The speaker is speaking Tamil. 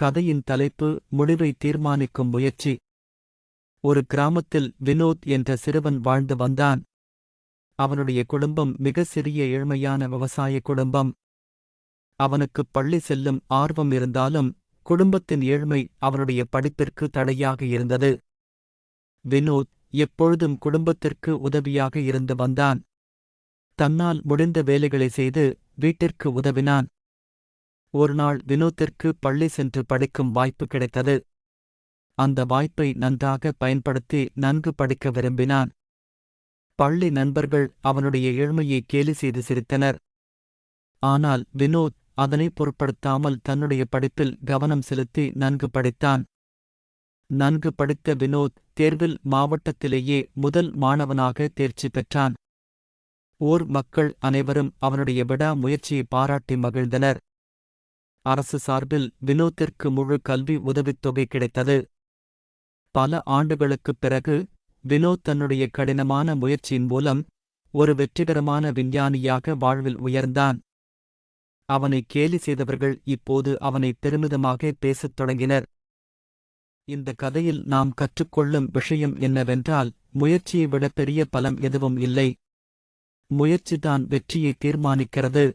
கதையின் தலைப்பு முடிவை தீர்மானிக்கும் முயற்சி. ஒரு கிராமத்தில் வினோத் என்ற சிறுவன் வாழ்ந்து வந்தான். அவனுடைய குடும்பம் மிக சிறிய ஏழ்மையான விவசாய குடும்பம். அவனுக்கு பள்ளி செல்லும் ஆர்வம் இருந்தாலும் குடும்பத்தின் ஏழ்மை அவனுடைய படிப்பிற்கு தடையாக இருந்தது. வினோத் எப்பொழுதும் குடும்பத்திற்கு உதவியாக இருந்து வந்தான். தன்னால் முடிந்த வேலைகளை செய்து வீட்டிற்கு உதவினான். ஒருநாள் வினோத்திற்கு பள்ளி சென்று படிக்கும் வாய்ப்பு கிடைத்தது. அந்த வாய்ப்பை நன்றாக பயன்படுத்தி நன்கு படிக்க விரும்பினான். பள்ளி நண்பர்கள் அவனுடைய ஏழ்மையை கேலி செய்து சிரித்தனர். ஆனால் வினோத் அதனை பொருட்படுத்தாமல் தன்னுடைய படிப்பில் கவனம் செலுத்தி நன்கு படித்தான். நன்கு படித்த வினோத் தேர்வில் மாவட்டத்திலேயே முதல் மாணவனாக தேர்ச்சி பெற்றான். ஓர் மக்கள் அனைவரும் அவனுடைய விடா முயற்சியை பாராட்டி மகிழ்ந்தனர். அரசு சார்பில் வினோத்திற்கு முழு கல்வி உதவித்தொகை கிடைத்தது. பல ஆண்டுகளுக்குப் பிறகு வினோத் தன்னுடைய கடினமான முயற்சியின் மூலம் ஒரு வெற்றிகரமான விஞ்ஞானியாக வாழ்வில் உயர்ந்தான். அவனை கேலி செய்தவர்கள் இப்போது அவனை பெருமிதமாக பேசத் தொடங்கினர். இந்த கதையில் நாம் கற்றுக்கொள்ளும் விஷயம் என்னவென்றால் முயற்சியை விட பெரிய பலம் எதுவும் இல்லை. முயற்சிதான் வெற்றியை தீர்மானிக்கிறது.